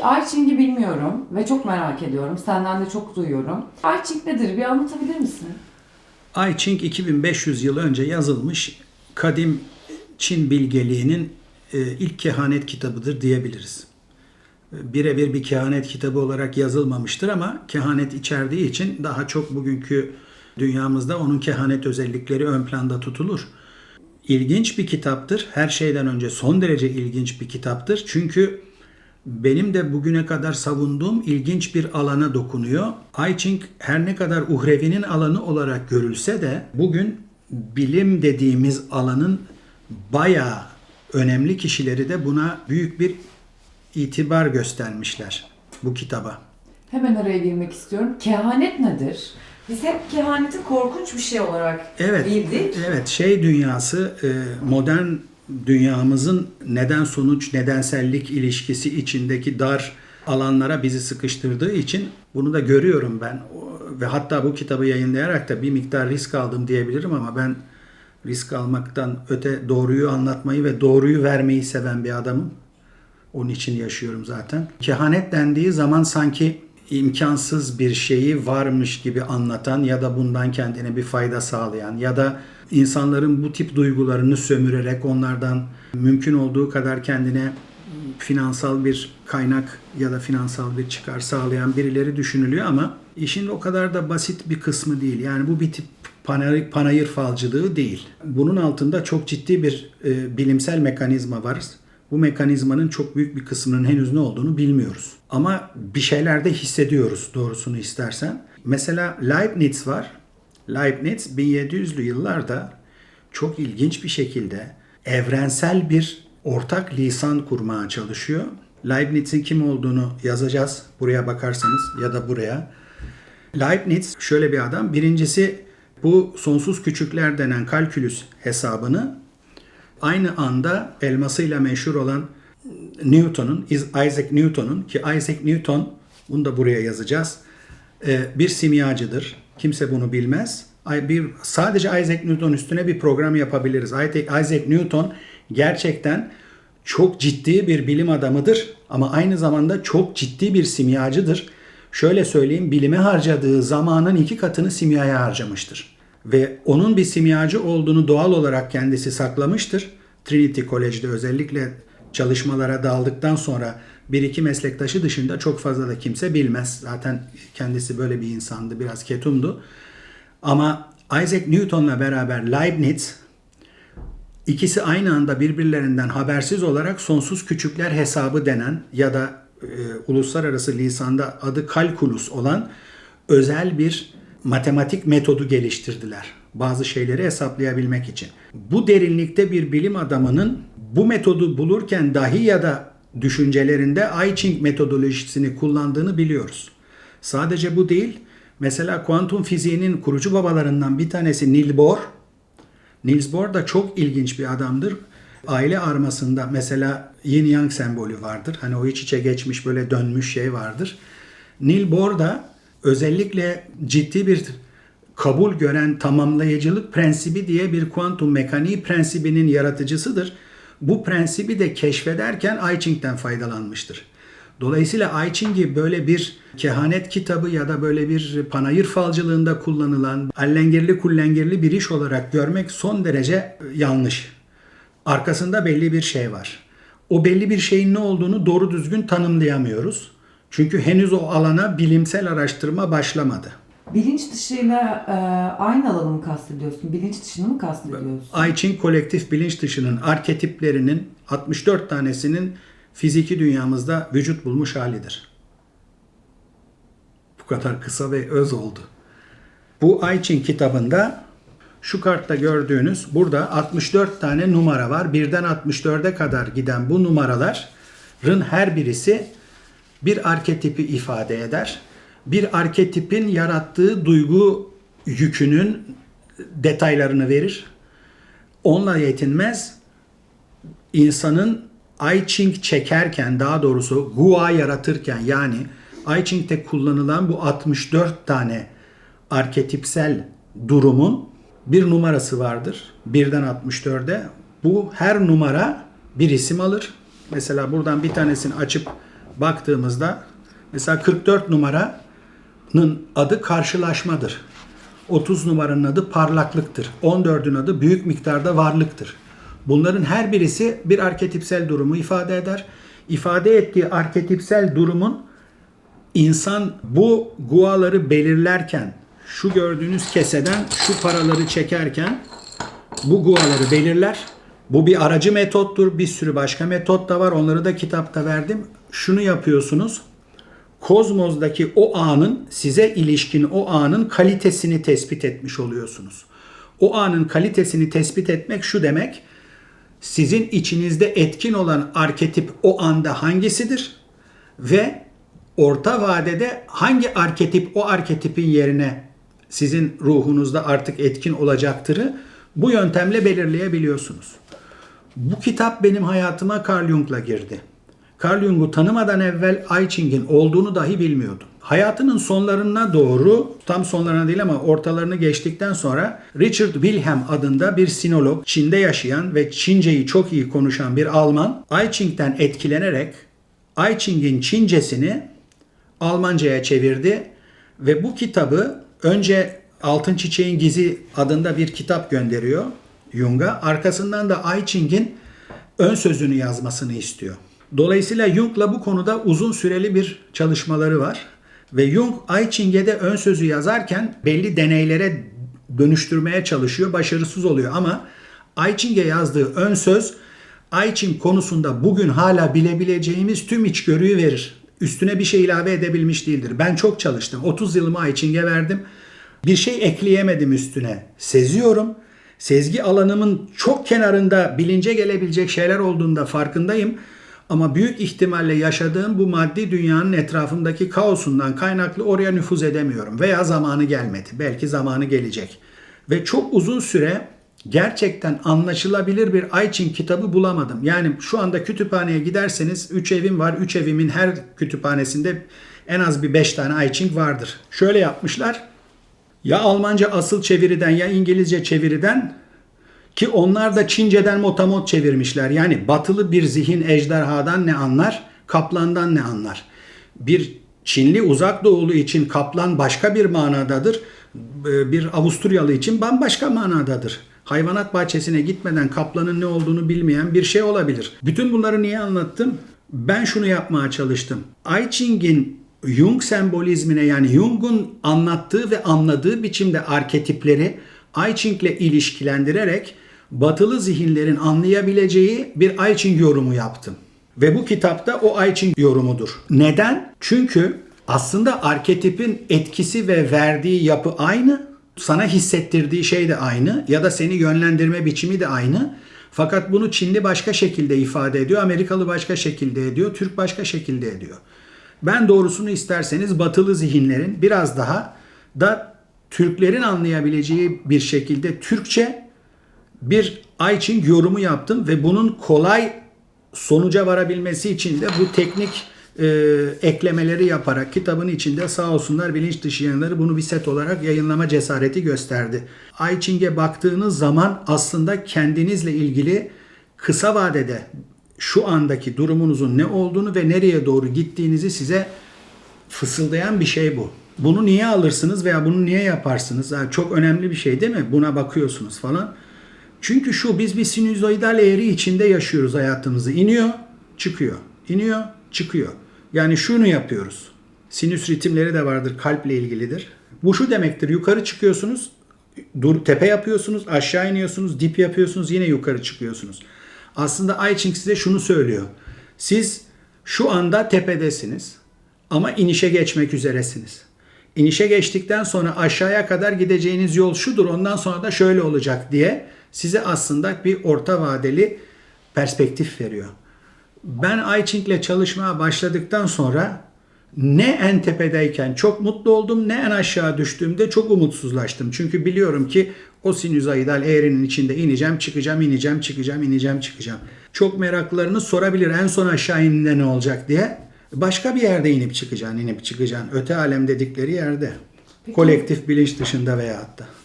I Ching'i bilmiyorum ve çok merak ediyorum. Senden de çok duyuyorum. I Ching nedir? Bir anlatabilir misin? I Ching 2500 yıl önce yazılmış kadim Çin bilgeliğinin e, ilk kehanet kitabıdır diyebiliriz. E, Birebir bir kehanet kitabı olarak yazılmamıştır ama kehanet içerdiği için daha çok bugünkü dünyamızda onun kehanet özellikleri ön planda tutulur. İlginç bir kitaptır. Her şeyden önce son derece ilginç bir kitaptır. Çünkü benim de bugüne kadar savunduğum ilginç bir alana dokunuyor. I Ching her ne kadar uhrevinin alanı olarak görülse de bugün bilim dediğimiz alanın bayağı önemli kişileri de buna büyük bir itibar göstermişler bu kitaba. Hemen araya girmek istiyorum. Kehanet nedir? Biz hep kehaneti korkunç bir şey olarak Evet. bildik. Evet, şey dünyası e, modern dünyamızın neden sonuç nedensellik ilişkisi içindeki dar alanlara bizi sıkıştırdığı için bunu da görüyorum ben. Ve hatta bu kitabı yayınlayarak da bir miktar risk aldım diyebilirim ama ben risk almaktan öte doğruyu anlatmayı ve doğruyu vermeyi seven bir adamım. Onun için yaşıyorum zaten. Kehanet dendiği zaman sanki imkansız bir şeyi varmış gibi anlatan ya da bundan kendine bir fayda sağlayan ya da insanların bu tip duygularını sömürerek onlardan mümkün olduğu kadar kendine finansal bir kaynak ya da finansal bir çıkar sağlayan birileri düşünülüyor ama işin o kadar da basit bir kısmı değil. Yani bu bir tip panayır, panayır falcılığı değil. Bunun altında çok ciddi bir e, bilimsel mekanizma var. Bu mekanizmanın çok büyük bir kısmının henüz ne olduğunu bilmiyoruz. Ama bir şeyler de hissediyoruz doğrusunu istersen. Mesela Leibniz var. Leibniz 1700'lü yıllarda çok ilginç bir şekilde evrensel bir ortak lisan kurmaya çalışıyor. Leibniz'in kim olduğunu yazacağız buraya bakarsanız ya da buraya. Leibniz şöyle bir adam. Birincisi bu sonsuz küçükler denen kalkülüs hesabını aynı anda elmasıyla meşhur olan Newton'un, Isaac Newton'un ki Isaac Newton bunu da buraya yazacağız. e, Bir simyacıdır. Kimse bunu bilmez. Bir sadece Isaac Newton üstüne bir program yapabiliriz. Isaac Newton gerçekten çok ciddi bir bilim adamıdır ama aynı zamanda çok ciddi bir simyacıdır. Şöyle söyleyeyim, bilime harcadığı zamanın iki katını simyaya harcamıştır. Ve onun bir simyacı olduğunu doğal olarak kendisi saklamıştır. Trinity College'de özellikle çalışmalara daldıktan sonra bir iki meslektaşı dışında çok fazla da kimse bilmez. Zaten kendisi böyle bir insandı, biraz ketumdu. Ama Isaac Newton'la beraber Leibniz İkisi aynı anda birbirlerinden habersiz olarak sonsuz küçükler hesabı denen ya da e, uluslararası lisanda adı kalkulus olan özel bir matematik metodu geliştirdiler. Bazı şeyleri hesaplayabilmek için. Bu derinlikte bir bilim adamının bu metodu bulurken dahi ya da düşüncelerinde I Ching metodolojisini kullandığını biliyoruz. Sadece bu değil. Mesela kuantum fiziğinin kurucu babalarından bir tanesi Niels Bohr Niels Bohr da çok ilginç bir adamdır. Aile armasında mesela yin yang sembolü vardır. Hani o iç içe geçmiş böyle dönmüş şey vardır. Niels Bohr da özellikle ciddi bir kabul gören tamamlayıcılık prensibi diye bir kuantum mekaniği prensibinin yaratıcısıdır. Bu prensibi de keşfederken I Ching'den faydalanmıştır. Dolayısıyla I Ching'i böyle bir kehanet kitabı ya da böyle bir panayır falcılığında kullanılan allengirli kullengirli bir iş olarak görmek son derece yanlış. Arkasında belli bir şey var. O belli bir şeyin ne olduğunu doğru düzgün tanımlayamıyoruz. Çünkü henüz o alana bilimsel araştırma başlamadı. Bilinç dışıyla e, aynı alanı mı kastediyorsun? Bilinç dışını mı kastediyorsun? Ching kolektif bilinç dışının arketiplerinin 64 tanesinin fiziki dünyamızda vücut bulmuş halidir. Bu kadar kısa ve öz oldu. Bu Ching kitabında şu kartta gördüğünüz burada 64 tane numara var. Birden 64'e kadar giden bu numaraların her birisi bir arketipi ifade eder. Bir arketipin yarattığı duygu yükünün detaylarını verir. Onunla yetinmez. İnsanın I Ching çekerken daha doğrusu Gua yaratırken yani I Ching'de kullanılan bu 64 tane arketipsel durumun bir numarası vardır. Birden 64'e. Bu her numara bir isim alır. Mesela buradan bir tanesini açıp baktığımızda mesela 44 numaranın adı karşılaşmadır. 30 numaranın adı parlaklıktır. 14'ün adı büyük miktarda varlıktır. Bunların her birisi bir arketipsel durumu ifade eder. İfade ettiği arketipsel durumun insan bu guaları belirlerken şu gördüğünüz keseden şu paraları çekerken bu guaları belirler. Bu bir aracı metottur. Bir sürü başka metot da var. Onları da kitapta verdim. Şunu yapıyorsunuz. Kozmos'daki o anın size ilişkin o anın kalitesini tespit etmiş oluyorsunuz. O anın kalitesini tespit etmek şu demek. Sizin içinizde etkin olan arketip o anda hangisidir? Ve orta vadede hangi arketip o arketipin yerine sizin ruhunuzda artık etkin olacaktırı bu yöntemle belirleyebiliyorsunuz. Bu kitap benim hayatıma Carl Jung'la girdi. Carl Jung'u tanımadan evvel I Ching'in olduğunu dahi bilmiyordum. Hayatının sonlarına doğru, tam sonlarına değil ama ortalarını geçtikten sonra Richard Wilhelm adında bir sinolog, Çin'de yaşayan ve Çinceyi çok iyi konuşan bir Alman, I Ching'den etkilenerek I Ching'in Çincesini Almanca'ya çevirdi ve bu kitabı önce Altın Çiçeğin Gizi adında bir kitap gönderiyor Jung'a. Arkasından da I Ching'in ön sözünü yazmasını istiyor. Dolayısıyla Jung'la bu konuda uzun süreli bir çalışmaları var. Ve Jung I Ching'e ön sözü yazarken belli deneylere dönüştürmeye çalışıyor. Başarısız oluyor ama I Ching'e yazdığı ön söz I Ching konusunda bugün hala bilebileceğimiz tüm içgörüyü verir. Üstüne bir şey ilave edebilmiş değildir. Ben çok çalıştım. 30 yılımı I Ching'e verdim. Bir şey ekleyemedim üstüne. Seziyorum. Sezgi alanımın çok kenarında bilince gelebilecek şeyler olduğunda farkındayım. Ama büyük ihtimalle yaşadığım bu maddi dünyanın etrafındaki kaosundan kaynaklı oraya nüfuz edemiyorum. Veya zamanı gelmedi. Belki zamanı gelecek. Ve çok uzun süre gerçekten anlaşılabilir bir Ayçin kitabı bulamadım. Yani şu anda kütüphaneye giderseniz 3 evim var. 3 evimin her kütüphanesinde en az bir 5 tane Ayçin vardır. Şöyle yapmışlar. Ya Almanca asıl çeviriden ya İngilizce çeviriden ki onlar da Çince'den motamot çevirmişler. Yani batılı bir zihin ejderhadan ne anlar, kaplandan ne anlar. Bir Çinli uzak doğulu için kaplan başka bir manadadır. Bir Avusturyalı için bambaşka manadadır. Hayvanat bahçesine gitmeden kaplanın ne olduğunu bilmeyen bir şey olabilir. Bütün bunları niye anlattım? Ben şunu yapmaya çalıştım. I Ching'in Jung sembolizmine yani Jung'un anlattığı ve anladığı biçimde arketipleri I Ching ile ilişkilendirerek batılı zihinlerin anlayabileceği bir Ching yorumu yaptım. Ve bu kitapta o Ching yorumudur. Neden? Çünkü aslında arketipin etkisi ve verdiği yapı aynı. Sana hissettirdiği şey de aynı ya da seni yönlendirme biçimi de aynı. Fakat bunu Çinli başka şekilde ifade ediyor, Amerikalı başka şekilde ediyor, Türk başka şekilde ediyor. Ben doğrusunu isterseniz batılı zihinlerin biraz daha da Türklerin anlayabileceği bir şekilde Türkçe bir I Ching yorumu yaptım ve bunun kolay sonuca varabilmesi için de bu teknik e, eklemeleri yaparak kitabın içinde sağ olsunlar bilinç dışı yayınları bunu bir set olarak yayınlama cesareti gösterdi. I Ching'e baktığınız zaman aslında kendinizle ilgili kısa vadede şu andaki durumunuzun ne olduğunu ve nereye doğru gittiğinizi size fısıldayan bir şey bu. Bunu niye alırsınız veya bunu niye yaparsınız? Yani çok önemli bir şey değil mi? Buna bakıyorsunuz falan. Çünkü şu biz bir sinüzoidal eğri içinde yaşıyoruz hayatımızı. İniyor, çıkıyor. İniyor, çıkıyor. Yani şunu yapıyoruz. Sinüs ritimleri de vardır, kalple ilgilidir. Bu şu demektir. Yukarı çıkıyorsunuz, dur tepe yapıyorsunuz, aşağı iniyorsunuz, dip yapıyorsunuz, yine yukarı çıkıyorsunuz. Aslında I Ching size şunu söylüyor. Siz şu anda tepedesiniz ama inişe geçmek üzeresiniz. İnişe geçtikten sonra aşağıya kadar gideceğiniz yol şudur ondan sonra da şöyle olacak diye size aslında bir orta vadeli perspektif veriyor. Ben I Ching ile çalışmaya başladıktan sonra ne en tepedeyken çok mutlu oldum ne en aşağı düştüğümde çok umutsuzlaştım. Çünkü biliyorum ki o sinüzoidal eğrinin içinde ineceğim, çıkacağım, ineceğim, çıkacağım, ineceğim, çıkacağım. Çok meraklılarını sorabilir en son aşağı indiğinde ne olacak diye. Başka bir yerde inip çıkacaksın, inip çıkacaksın. Öte alem dedikleri yerde. Peki- Kolektif bilinç dışında veya hatta.